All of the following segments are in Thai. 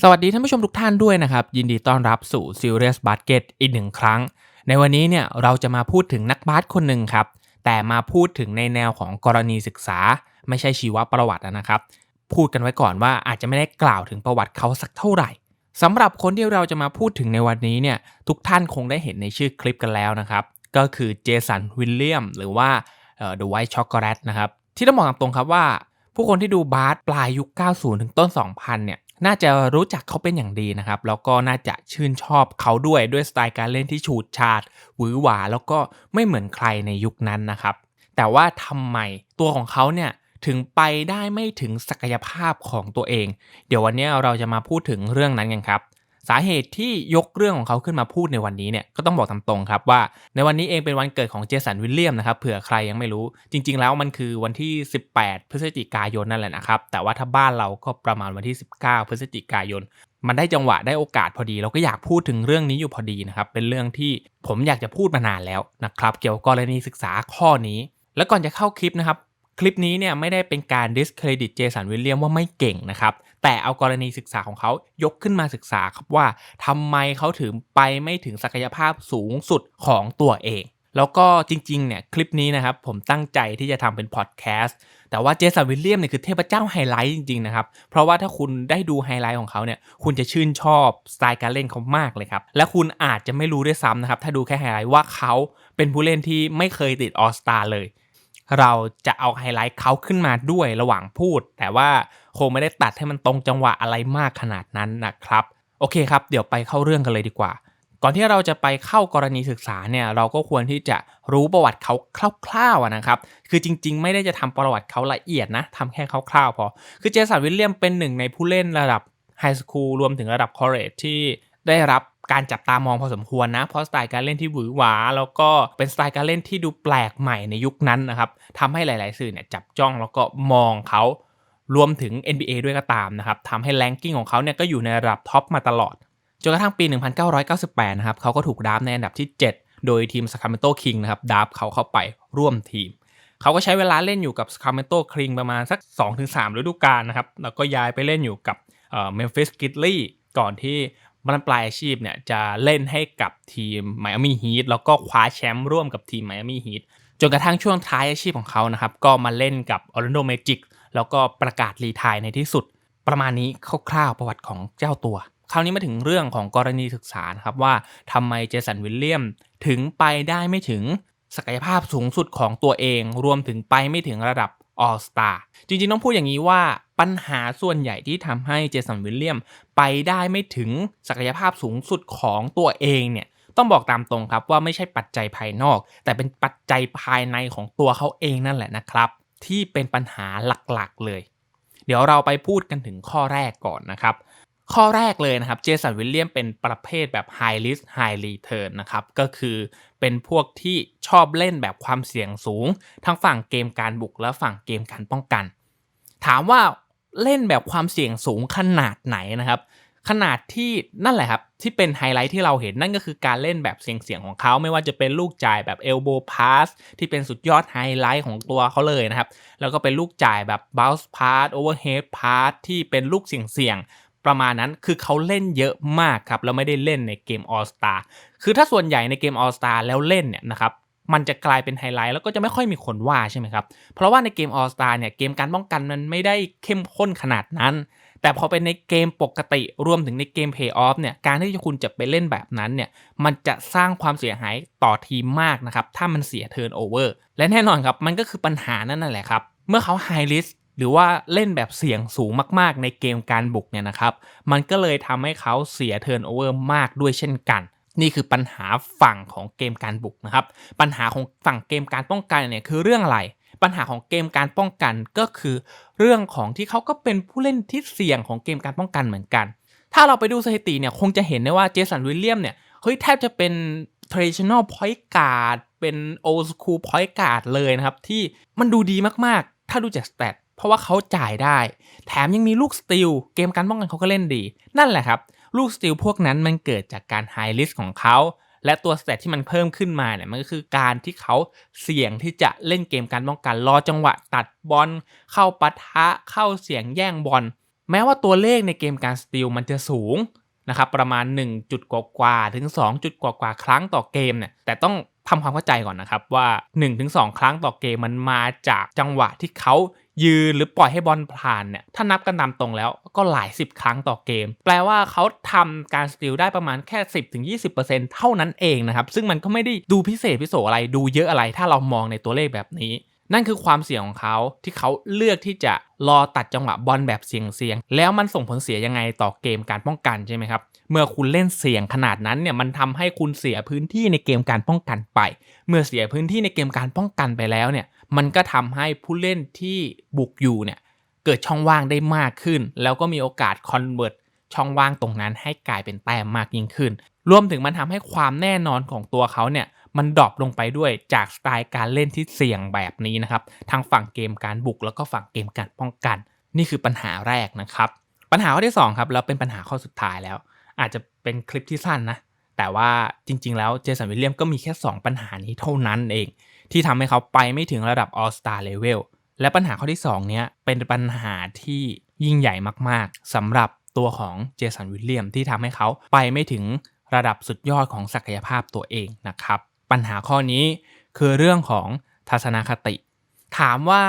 สวัสดีท่านผู้ชมทุกท่านด้วยนะครับ ยินดีต้อนรับสู่ Serious Basket อีกหนึ่งครั้ง ในวันนี้เนี่ยเราจะมาพูดถึงนักบาสคนหนึ่งครับ แต่มาพูดถึงในแนวของกรณีศึกษา ไม่ใช่ชีวประวัตินะครับ พูดกันไว้ก่อนว่าอาจจะไม่ได้กล่าวถึงประวัติเขาสักเท่าไหร่สำหรับคนที่เราจะมาพูดถึงในวันนี้เนี่ยทุกท่านคงได้เห็นในชื่อคลิปกันแล้วนะครับก็คือเจสันวิลเลียมหรือว่าเอ่อ The White Chocolate นะครับที่ต้องบอกตามตรงครับว่า ผู้คนที่ดูบาสปลายยุค 90 ถึงต้น 2000 เนี่ย น่าจะรู้จักเขาเป็นอย่างดีนะครับ แล้วก็น่าจะชื่นชอบเขาด้วยด้วยสไตล์การเล่นที่ฉูดฉาดหวือหวา แล้วก็ไม่เหมือนใครในยุคนั้นนะครับ แต่ว่าทำไมตัวของเขาเนี่ยถึงไปได้ไม่ถึงศักยภาพของตัวเอง เดี๋ยววันนี้เราจะมาพูดถึงเรื่องนั้นกันครับ สาเหตุที่ยกเรื่องของเขาขึ้นมาพูดในวันนี้เนี่ยก็ต้องบอกตามตรงครับว่า ในวันนี้เองเป็นวันเกิดของเจสันวิลเลียมนะครับเผื่อใครยังไม่รู้ จริง ๆ แล้วมันคือวันที่ 18 พฤศจิกายนนั่นแหละนะครับ แต่ว่าถ้าบ้านเราก็ประมาณวันที่ 19 พฤศจิกายน มันได้จังหวะได้โอกาสพอดี เราก็อยากพูดถึงเรื่องนี้อยู่พอดีนะครับเป็นเรื่องที่ผมอยากจะพูดมานานแล้วนะครับเกี่ยวกับกรณีศึกษาข้อนี้ แล้วก่อนจะเข้าคลิปนะครับ คลิปนี้เนี่ยไม่ได้เป็นการ discredit เจสันวิลเลียมว่าไม่เก่งนะครับแต่เอากรณีศึกษาของเขายกขึ้นมาศึกษาครับว่าทำไมเขาถึงไปไม่ถึงศักยภาพสูงสุดของตัวเอง แล้วก็จริงๆเนี่ยคลิปนี้นะครับผมตั้งใจที่จะทำเป็นพอดแคสต์แต่ว่าเจสันวิลเลียมเนี่ยคือเทพเจ้าไฮไลท์จริงๆนะครับ เพราะว่าถ้าคุณได้ดูไฮไลท์ของเขาเนี่ยคุณจะชื่นชอบสไตล์การเล่นเขามากเลยครับ และคุณอาจจะไม่รู้ด้วยซ้ำนะครับถ้าดูแค่ไฮไลท์ว่าเขาเป็นผู้เล่นที่ไม่เคยติดออสตาเลย เราจะเอาไฮไลท์เขาขึ้นมาด้วยระหว่างพูด แต่ว่าคงไม่ได้ตัดให้มันตรงจังหวะอะไรมากขนาดนั้นนะครับ โอเคครับ เดี๋ยวไปเข้าเรื่องกันเลยดีกว่า ก่อนที่เราจะไปเข้ากรณีศึกษาเนี่ยเราก็ควรที่จะรู้ประวัติเขาคร่าวๆนะครับ คือจริงๆ ไม่ได้จะทำประวัติเขาละเอียดนะทำแค่คร่าวๆพอ คือเจสันวิลเลียมเป็นหนึ่งในผู้เล่นระดับไฮสคูลรวมถึงระดับคอร์เรจที่ได้รับ การจับตามองพอสมควรนะ เพราะสไตล์การเล่นที่หวือหวา แล้วก็เป็นสไตล์การเล่นที่ดูแปลกใหม่ในยุคนั้นนะครับทำให้หลาย ๆ สื่อเนี่ยจับจ้องแล้วก็มองเขารวมถึง NBA ด้วยก็ตามนะครับทำให้แรงกิ้งของเขาเนี่ยก็อยู่ในระดับท็อปมาตลอด จนกระทั่งปี 1998 นะครับเขาก็ถูกดราฟในอันดับที่ 7 โดยทีม Sacramento King นะครับดราฟเขาเข้าไปร่วมทีม เขาก็ใช้เวลาเล่นอยู่กับ Sacramento King ประมาณสัก 2-3 ฤดูกาลนะครับ แล้วก็ย้ายไปเล่นอยู่กับเอ่อ Memphis Grizzlies ก่อนที่ บรรปลายอาชีพเนี่ยจะเล่นให้กับทีม Miami Heat แล้วก็คว้าแชมป์ร่วมกับทีม Miami Heat จนกระทั่งช่วงท้ายอาชีพของเขานะครับก็มาเล่นกับ Orlando Magic แล้วก็ประกาศรีไทายในที่สุด ประมาณนี้คร่าวๆประวัติของเจ้าตัว คราวนี้มาถึงเรื่องของกรณีศึกษานะครับว่าทำไมเจสันวิลเลียมถึงไปได้ไม่ถึงศักยภาพสูงสุดของตัวเอง รวมถึงไปไม่ถึงระดับ ออสตาจริงๆ ต้องพูดอย่างนี้ว่าปัญหาส่วนใหญ่ที่ทำให้เจสันวิลเลียมไปได้ไม่ถึงศักยภาพสูงสุดของตัวเองเนี่ยต้องบอกตามตรงครับว่าไม่ใช่ปัจจัยภายนอก แต่เป็นปัจจัยภายในของตัวเขาเองนั่นแหละนะครับ ที่เป็นปัญหาหลักๆเลย เดี๋ยวเราไปพูดกันถึงข้อแรกก่อนนะครับ ข้อแรกเลยนะครับเจสันวิลเลียมเป็นประเภทแบบ High Risk High Return นะครับก็คือเป็นพวกที่ชอบเล่นแบบความเสี่ยงสูง ทั้งฝั่งเกมการบุกและฝั่งเกมการป้องกัน ถามว่าเล่นแบบความเสี่ยงสูงขนาดไหนนะครับ ขนาดที่นั่นแหละครับที่เป็นไฮไลท์ที่เราเห็นนั่นก็คือการเล่นแบบเสี่ยงๆของเขา ไม่ว่าจะเป็นลูกจ่ายแบบ elbow pass ที่เป็นสุดยอดไฮไลท์ของตัวเขาเลยนะครับ แล้วก็เป็นลูกจ่ายแบบ bounce pass overhead pass ที่เป็นลูกเสี่ยงๆ ประมาณนั้นคือเขาเล่นเยอะมากครับแล้วไม่ได้เล่นในเกม All Star คือถ้าส่วนใหญ่ในเกม All Star แล้วเล่นเนี่ยนะครับมันจะกลายเป็นไฮไลท์แล้วก็จะไม่ค่อยมีคนว่าใช่ไหมครับ เพราะว่าในเกม All Star เนี่ยเกมการป้องกันมันไม่ได้เข้มข้นขนาดนั้น แต่พอเป็นในเกมปกติรวมถึงในเกม Pay Off เนี่ยการที่คุณจะไปเล่นแบบนั้นเนี่ยมันจะสร้างความเสียหายต่อทีมมากนะครับถ้ามันเสียเทิร์นโอเวอร์และแน่นอนครับมันก็คือปัญหานั่นแหละครับเมื่อเขาไฮริส หรือว่าเล่นแบบเสี่ยงสูงมากๆ ในเกมการบุกเนี่ยนะครับ มันก็เลยทำให้เขาเสียเทิร์นโอเวอร์มากด้วยเช่นกัน นี่คือปัญหาฝั่งของเกมการบุกนะครับ ปัญหาของฝั่งเกมการป้องกันเนี่ยคือเรื่องอะไร ปัญหาของเกมการป้องกันก็คือ เรื่องของที่เขาก็เป็นผู้เล่นที่เสี่ยงของเกมการป้องกันเหมือนกัน ถ้าเราไปดูสถิติเนี่ยคงจะเห็นได้ว่าเจสันวิลเลียมเนี่ยเฮ้ยแทบจะเป็น traditional point guard เป็น old school point guard เลยนะครับที่มันดูดีมากๆ ถ้าดูจากสเตต เพราะว่าเขาจ่ายได้ แถมยังมีลูกสติลเกมการป้องกันเขาก็เล่นดี นั่นแหละครับ ลูกสติลพวกนั้นมันเกิดจากการไฮลิสของเขาและตัวสเตตที่มันเพิ่มขึ้นมาเนี่ยมันก็คือการที่เขาเสี่ยงที่จะเล่นเกมการป้องกันรอจังหวะตัดบอลเข้าปะทะเข้าเสี่ยงแย่งบอลแม้ว่าตัวเลขในเกมการสตีลมันจะสูงนะครับประมาณ 1 จุดกว่าถึง 2 จุดกว่าครั้งต่อเกมเนี่ยแต่ต้องทำความเข้าใจก่อนนะครับว่า 1-2 ครั้งต่อเกมมันมาจากจังหวะที่เขา ยืนหรือปล่อยให้บอลผ่านเนี่ยถ้านับกันตามตรงแล้วก็หลาย 10 ครั้งต่อเกม แปลว่าเขาทำการสติลได้ประมาณแค่ 10-20%เท่านั้นเองนะครับ ซึ่งมันก็ไม่ได้ดูพิเศษพิโสอะไรดูเยอะอะไรถ้าเรามองในตัวเลขแบบนี้ นั่นคือความเสี่ยงของเขาที่เขาเลือกที่จะรอตัดจังหวะบอลแบบเสี่ยงๆแล้วมันส่งผลเสียยังไงต่อเกมการป้องกันใช่ไหมครับเมื่อคุณเล่นเสี่ยงขนาดนั้นเนี่ยมันทำให้คุณเสียพื้นที่ในเกมการป้องกันไป เมื่อเสียพื้นที่ในเกมการป้องกันไปแล้วเนี่ยมันก็ทำให้ผู้เล่นที่บุกอยู่เนี่ยเกิดช่องว่างได้มากขึ้น แล้วก็มีโอกาสคอนเวิร์ตช่องว่างตรงนั้นให้กลายเป็นแต้มมากยิ่งขึ้น รวมถึงมันทำให้ความแน่นอนของตัวเขาเนี่ย มันดรอปลงไปด้วยจากสไตล์การเล่นที่เสี่ยงแบบนี้นะครับทางฝั่งเกมการบุกแล้วก็ฝั่งเกมการป้องกัน นี่คือปัญหาแรกนะครับ ปัญหาข้อที่2ครับแล้วเป็นปัญหาข้อสุดท้ายแล้ว อาจจะเป็นคลิปที่สั้นนะแต่ว่าจริง ๆ แล้วเจสันวิลเลียมก็มีแค่ 2 ปัญหานี้เท่านั้นเอง ที่ทำให้เขาไปไม่ถึงระดับ All Star Level และปัญหาข้อที่ 2 เนี้ยเป็นปัญหาที่ยิ่งใหญ่มากๆสำหรับตัวของเจสันวิลเลียมที่ทำให้เขาไปไม่ถึงระดับสุดยอดของศักยภาพตัวเองนะครับ ปัญหาข้อนี้คือเรื่องของทัศนคติ ถามว่า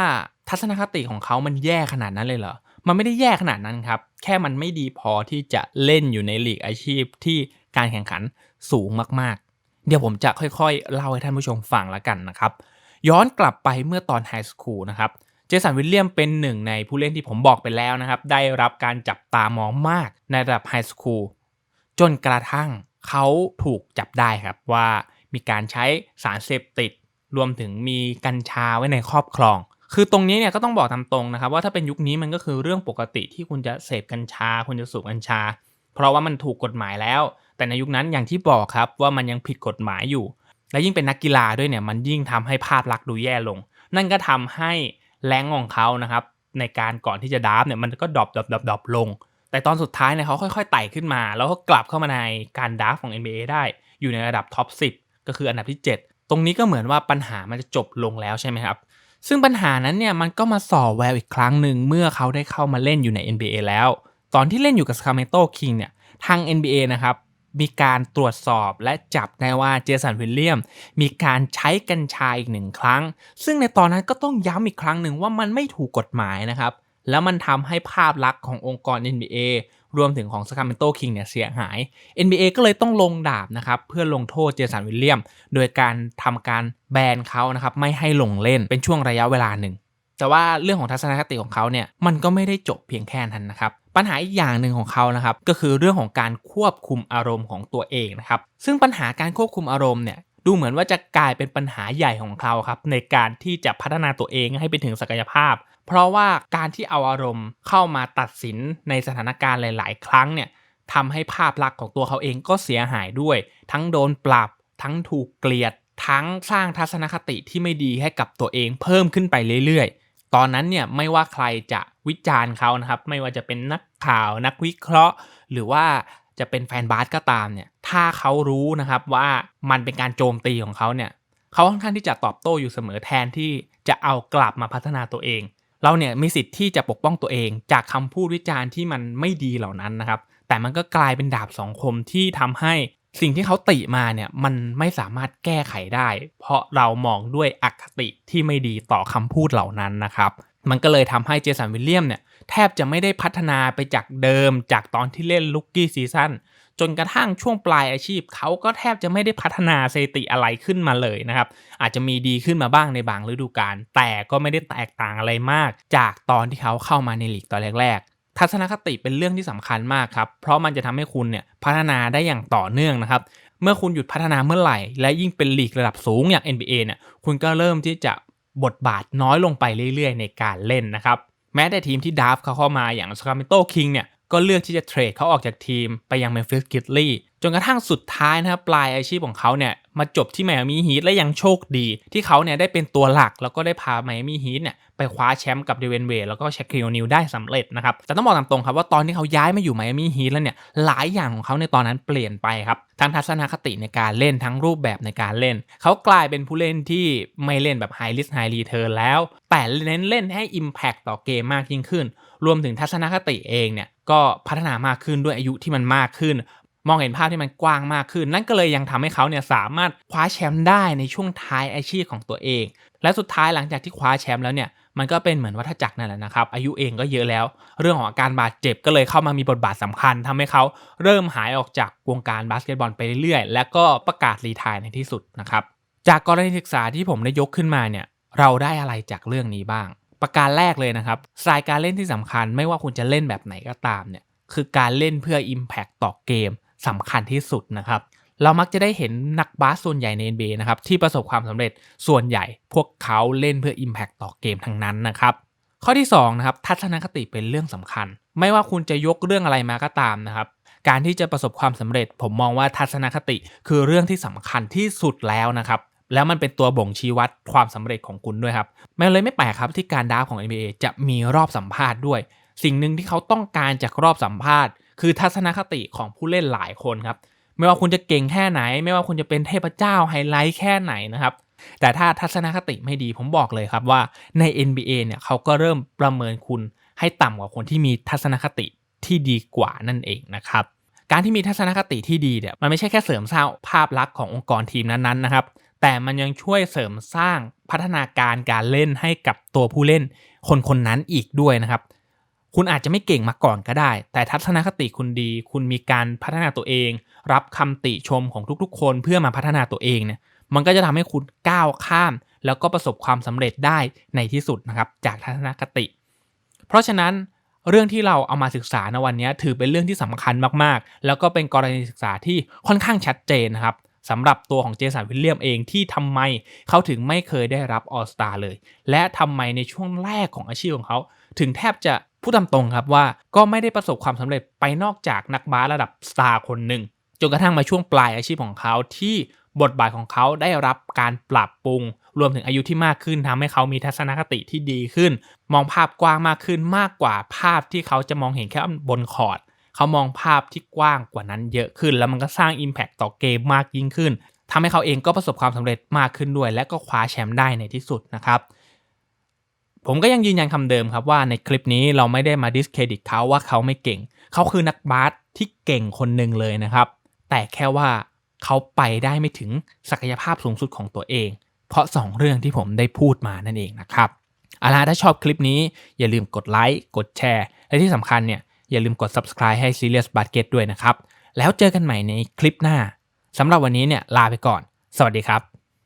ทัศนคติของเขามันแย่ขนาดนั้นเลยเหรอ มันไม่ได้แย่ขนาดนั้นครับ แค่มันไม่ดีพอที่จะเล่นอยู่ในหลีกอาชีพที่การแข่งขันสูงมากๆ เดี๋ยวผมจะค่อยๆ เล่าให้ท่านผู้ชมฟังแล้วกันนะครับ ย้อนกลับไปเมื่อตอนไฮสคูลนะครับ เจสันวิลเลียมเป็นหนึ่งในผู้เล่นที่ผมบอกไปแล้วนะครับ ได้รับการจับตามองมากในระดับไฮสคูลจนกระทั่งเขาถูกจับได้ครับว่า มีการใช้สารเสพติด รวมถึงมีกัญชาไว้ในครอบครอง คือตรงนี้เนี่ยก็ต้องบอกตามตรงนะครับ ว่าถ้าเป็นยุคนี้มันก็คือเรื่องปกติที่คุณจะเสพกัญชา คุณจะสูบกัญชา เพราะว่ามันถูกกฎหมายแล้ว แต่ในยุคนั้นอย่างที่บอกครับว่ามันยังผิดกฎหมายอยู่ และยิ่งเป็นนักกีฬาด้วยเนี่ยมันยิ่งทำให้ภาพลักษณ์ดูแย่ลง นั่นก็ทำให้แรงของเขานะครับในการก่อนที่จะดับเนี่ยมันก็ดรอปดรอปดรอปดรอปลง แต่ตอนสุดท้ายเนี่ยเขาค่อยๆไต่ขึ้นมา แล้วก็กลับเข้ามาในการดับของ NBA ได้ อยู่ในระดับท็อป10 ก็คืออันดับที่ 7 ตรงนี้ก็เหมือนว่าปัญหามันจะจบลงแล้วใช่ไหมครับ ซึ่งปัญหานั้นเนี่ยมันก็มาส่อแววอีกครั้งหนึ่งเมื่อเขาได้เข้ามาเล่นอยู่ใน NBA แล้ว ตอนที่เล่นอยู่กับ Sacramento King เนี่ยทาง NBA นะครับมีการตรวจสอบและจับได้ว่าเจสันวิลเลียม มีการใช้กัญชาอีกหนึ่งครั้ง ซึ่งในตอนนั้นก็ต้องย้ำอีกครั้งหนึ่งว่ามันไม่ถูกกฎหมายนะครับ แล้วมันทำให้ภาพลักษณ์ขององค์กร NBA รวมถึงของ Sacramento King เนี่ยเสียหาย NBA ก็เลยต้องลงดาบนะครับเพื่อลงโทษเจสันวิลเลียม โดยการทำการแบนเขานะครับไม่ให้ลงเล่นเป็นช่วงระยะเวลาหนึ่ง แต่ว่าเรื่องของทัศนคติของเขาเนี่ยมันก็ไม่ได้จบเพียงแค่นั้นนะครับปัญหาอีกอย่างหนึ่งของเขานะครับก็คือเรื่องของการควบคุมอารมณ์ของตัวเองนะครับซึ่งปัญหาการควบคุมอารมณ์เนี่ย ดูเหมือนว่าจะกลายเป็นปัญหาใหญ่ของเขาครับ ในการที่จะพัฒนาตัวเองให้ไปถึงศักยภาพ เพราะว่าการที่เอาอารมณ์เข้ามาตัดสินในสถานการณ์หลาย ๆ ครั้งเนี่ยทำให้ภาพลักษณ์ของตัวเขาเองก็เสียหายด้วย ทั้งโดนปรับ ทั้งถูกเกลียด ทั้งสร้างทัศนคติที่ไม่ดีให้กับตัวเองเพิ่มขึ้นไปเรื่อย ๆ ตอนนั้นเนี่ยไม่ว่าใครจะวิจารณ์เขานะครับ ไม่ว่าจะเป็นนักข่าวนักวิเคราะห์ หรือว่า จะเป็นแฟนบาสก็ตามเนี่ย ถ้าเขารู้นะครับว่ามันเป็นการโจมตีของเขาเนี่ยเขาค่อนข้างที่จะตอบโต้อยู่เสมอแทนที่จะเอากลับมาพัฒนาตัวเอง เราเนี่ยมีสิทธิ์ที่จะปกป้องตัวเอง จากคำพูดวิจารณ์ที่มันไม่ดีเหล่านั้นนะครับ แต่มันก็กลายเป็นดาบสองคมที่ทำให้สิ่งที่เขาติมาเนี่ยมันไม่สามารถแก้ไขได้ เพราะเรามองด้วยอคติที่ไม่ดีต่อคำพูดเหล่านั้นนะครับ มันก็เลยทำให้เจสันวิลเลียมเนี่ย แทบจะไม่ได้พัฒนาไปจากเดิมจากตอนที่เล่นลุกกี้ซีซั่นจนกระทั่งช่วงปลายอาชีพ เขาก็แทบจะไม่ได้พัฒนาสถิติอะไรขึ้นมาเลยนะครับ อาจจะมีดีขึ้นมาบ้างในบางฤดูกาลแต่ก็ไม่ได้แตกต่างอะไรมาก จากตอนที่เขาเข้ามาในลีกตอนแรกๆ ทัศนคติเป็นเรื่องที่สำคัญมากครับ เพราะมันจะทำให้คุณเนี่ยพัฒนาได้อย่างต่อเนื่องนะครับ เมื่อคุณหยุดพัฒนาเมื่อไหร่ และยิ่งเป็นลีกระดับสูงอย่าง NBA เนี่ยคุณก็เริ่มที่จะบทบาทน้อยลงไปเรื่อยๆ ในการเล่นนะครับ แม้แต่ทีมที่ดับเขาเข้ามาอย่างสคาร์เมโตคิงเนี่ยก็เลือกที่จะเทรดเขาออกจากทีมไปยังเมมฟิสกิตลี่ จนกระทั่งสุดท้ายนะครับปลายอาชีพของเขาเนี่ยมาจบที่ไมอามี่ฮีทและยังโชคดี ที่เขาเนี่ยได้เป็นตัวหลักแล้วก็ได้พาไมอามี่ฮีทเนี่ยไปคว้าแชมป์กับเดเวนเวย์แล้วก็แชคคิโอนิลได้สำเร็จนะครับแต่ต้องบอกตามตรงครับว่าตอนที่เขาย้ายมาอยู่ไมอามี่ฮีทแล้วเนี่ยหลายอย่างของเขาในตอนนั้นเปลี่ยนไปครับทั้งทัศนคติในการเล่นทั้งรูปแบบในการเล่น เขากลายเป็นผู้เล่นที่ไม่เล่นแบบไฮลิสไฮรีเทิร์นแล้ว แต่เน้นเล่นให้ Impact ต่อเกมมากยิ่งขึ้น รวมถึงทัศนคติเองเนี่ยก็พัฒนามากขึ้นด้วยอายุที่มันมากขึ้น มองเห็นภาพที่มันกว้างมากขึ้น นั่นก็เลยยังทำให้เขาเนี่ยสามารถคว้าแชมป์ได้ในช่วงท้ายอาชีพของตัวเอง และสุดท้ายหลังจากที่คว้าแชมป์แล้วเนี่ยมันก็เป็นเหมือนวัฏจักรนั่นแหละนะครับ อายุเองก็เยอะแล้ว เรื่องของอาการบาดเจ็บก็เลยเข้ามามีบทบาทสำคัญทำให้เขาเริ่มหายออกจากวงการบาสเกตบอลไปเรื่อยๆ และก็ประกาศรีทายในที่สุดนะครับ จากกรณีศึกษาที่ผมได้ยกขึ้นมาเนี่ย เราได้อะไรจากเรื่องนี้บ้าง ประการแรกเลยนะครับสายการเล่นที่สำคัญไม่ว่าคุณจะเล่นแบบไหนก็ตามเนี่ย คือการเล่นเพื่อ Impact ต่อเกม สำคัญที่สุดนะครับ เรามักจะได้เห็นนักบาสส่วนใหญ่ใน NBA นะครับที่ประสบความสำเร็จส่วนใหญ่พวกเขาเล่นเพื่อ Impact ต่อเกมทั้งนั้นนะครับข้อที่2นะครับทัศนคติเป็นเรื่องสำคัญ ไม่ว่าคุณจะยกเรื่องอะไรมาก็ตามนะครับการที่จะประสบความสำเร็จ ผมมองว่าทัศนคติคือเรื่องที่สำคัญที่สุดแล้วนะครับ แล้วมันเป็นตัวบ่งชี้วัดความสำเร็จของคุณด้วยครับมันเลยไม่แปลกครับที่การดาวของ NBA จะมีรอบสัมภาษณ์ด้วย สิ่งหนึ่งที่เขาต้องการจากรอบสัมภาษณ์ คือทัศนคติของผู้เล่นหลายคนครับ ไม่ว่าคุณจะเก่งแค่ไหน ไม่ว่าคุณจะเป็นเทพเจ้าไฮไลท์แค่ไหนนะครับ แต่ถ้าทัศนคติไม่ดีผมบอกเลยครับว่าใน NBA เนี่ยเขาก็เริ่มประเมินคุณให้ต่ำกว่าคนที่มีทัศนคติที่ดีกว่านั่นเองนะครับ การที่มีทัศนคติที่ดีเนี่ยมันไม่ใช่แค่เสริมสร้างภาพลักษณ์ขององค์กรทีมนั้นๆนะครับ แต่มันยังช่วยเสริมสร้างพัฒนาการการเล่นให้กับตัวผู้เล่นคนคนนั้นอีกด้วยนะครับ คุณอาจจะไม่เก่งมาก่อนก็ได้ แต่ทัศนคติคุณดี คุณมีการพัฒนาตัวเอง รับคำติชมของทุกๆ คนเพื่อมาพัฒนาตัวเองเนี่ยมันก็จะทำให้คุณก้าวข้าม แล้วก็ประสบความสำเร็จได้ในที่สุดนะครับจากทัศนคติ เพราะฉะนั้นเรื่องที่เราเอามาศึกษาในวันนี้ถือเป็นเรื่องที่สำคัญมากๆ แล้วก็เป็นกรณีศึกษาที่ค่อนข้างชัดเจนนะครับสำหรับตัวของเจสันวิลเลียมเองที่ทำไมเขาถึงไม่เคยได้รับออสตาเลย และทำไมในช่วงแรกของอาชีพของเขา ถึงแทบจะ พูดตามตรงครับว่าก็ไม่ได้ประสบความสำเร็จไปนอกจากนักบาสระดับสตาร์คนหนึ่งจนกระทั่งมาช่วงปลายอาชีพของเขาที่บทบาทของเขาได้รับการปรับปรุง รวมถึงอายุที่มากขึ้นทำให้เขามีทัศนคติที่ดีขึ้น มองภาพกว้างมากขึ้นมากกว่าภาพที่เขาจะมองเห็นแค่บนคอร์ดเขามองภาพที่กว้างกว่านั้นเยอะขึ้น แล้วมันก็สร้าง Impact ต่อเกมมากยิ่งขึ้นทำให้เขาเองก็ประสบความสำเร็จมากขึ้นด้วย และก็คว้าแชมป์ได้ในที่สุดนะครับ ผมก็ยังยืนยันคำเดิมครับว่าในคลิปนี้เราไม่ได้มาดิสเครดิตเขาว่าเขาไม่เก่ง เขาคือนักบาสที่เก่งคนหนึ่งเลยนะครับ แต่แค่ว่าเขาไปได้ไม่ถึงศักยภาพสูงสุดของตัวเอง เพราะ 2 เรื่องที่ผมได้พูดมานั่นเองนะครับอาล่ะถ้าชอบคลิปนี้อย่าลืมกดไลค์กดแชร์ และที่สำคัญเนี่ยอย่าลืมกด subscribe ให้ Serious Basket ด้วยนะครับ แล้วเจอกันใหม่ในคลิปหน้าสำหรับวันนี้เนี่ยลาไปก่อน สวัสดีครับ